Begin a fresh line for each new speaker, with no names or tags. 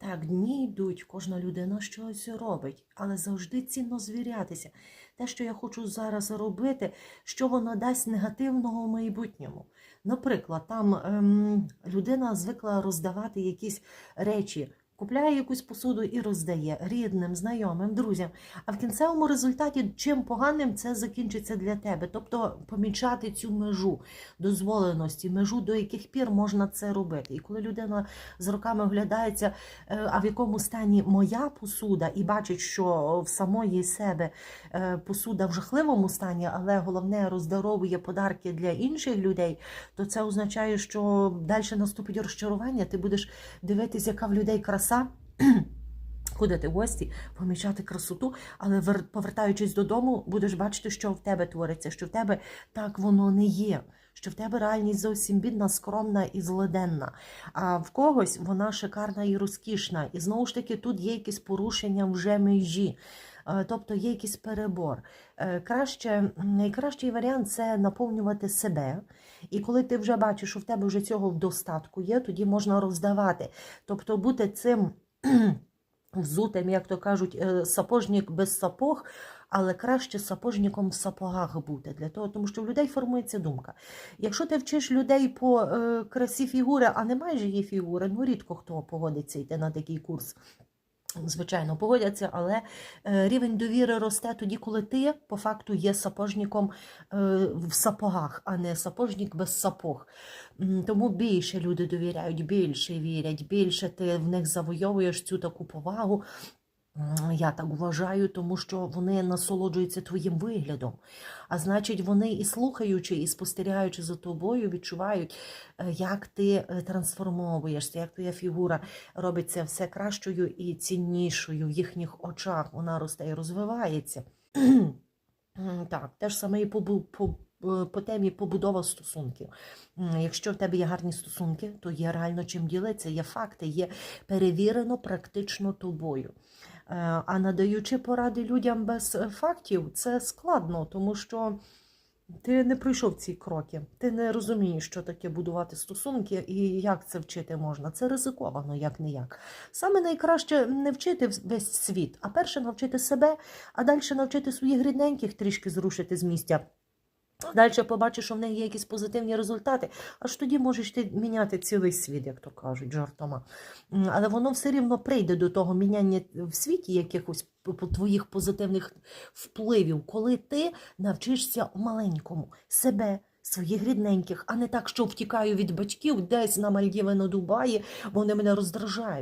Так, дні йдуть, кожна людина щось робить, але завжди цінно звірятися. Те, що я хочу зараз робити, що воно дасть негативного в майбутньому. Наприклад, там ем, людина звикла роздавати якісь речі, купляє якусь посуду і роздає рідним, знайомим, друзям. А в кінцевому результаті, чим поганим це закінчиться для тебе. Тобто помічати цю межу дозволеності, межу, до яких пір можна це робити. І коли людина з роками оглядається, е, а в якому стані моя посуда, і бачить, що в самої себе е, посуда в жахливому стані, але головне роздаровує подарки для інших людей, то це означає, що далі наступить розчарування. Ти будеш дивитися, яка в людей краса. Ходити в гості, помічати красоту, але повертаючись додому, будеш бачити, що в тебе твориться, що в тебе так воно не є, що в тебе реальність зовсім бідна, скромна і злиденна. А в когось вона шикарна і розкішна. І знову ж таки, тут є якісь порушення вже межі. Е, Тобто є якийсь перебор. Е, Краще, найкращий варіант це наповнювати себе. І коли ти вже бачиш, що в тебе вже цього в достатку є, тоді можна роздавати. Тобто бути цим взутим, як то кажуть, е, сапожник без сапог, але краще сапожником в сапогах бути. Для того, тому що в людей формується думка. Якщо ти вчиш людей по красі фігури, а немає ж її фігури, ну рідко хто погодиться йти на такий курс. Звичайно, погодяться, але е, рівень довіри росте тоді, коли ти по факту є сапожником е, в сапогах, а не сапожник без сапог. Тому більше люди довіряють, більше вірять, більше ти в них завойовуєш цю таку повагу. Я так вважаю, тому що вони насолоджуються твоїм виглядом. А значить, вони і слухаючи, і спостерігаючи за тобою, відчувають, е, як ти е, трансформовуєшся, як твоя фігура робиться все кращою і ціннішою в їхніх очах. Вона росте і розвивається. Так, те ж саме і по, по темі побудова стосунків. Якщо в тебе є гарні стосунки, то є реально чим ділитися, є факти, є перевірено практично тобою. Е, А надаючи поради людям без е, фактів, це складно, тому що ти не пройшов ці кроки, ти не розумієш, що таке будувати стосунки і як це вчити можна. Це ризиковано, як не як. Саме найкраще не вчити весь світ, а перше навчити себе, а далі навчити своїх рідненьких трішки зрушити з місця. Далі побачиш, що в них є якісь позитивні результати, аж тоді можеш ти міняти цілий світ, як то кажуть, жартома. Але воно все рівно прийде до того міняння в світі якихось твоїх позитивних впливів, коли ти навчишся маленькому себе. Своїх рідненьких, а не так, що втікаю від батьків десь на Мальдіви на Дубаї, вони мене роздражають.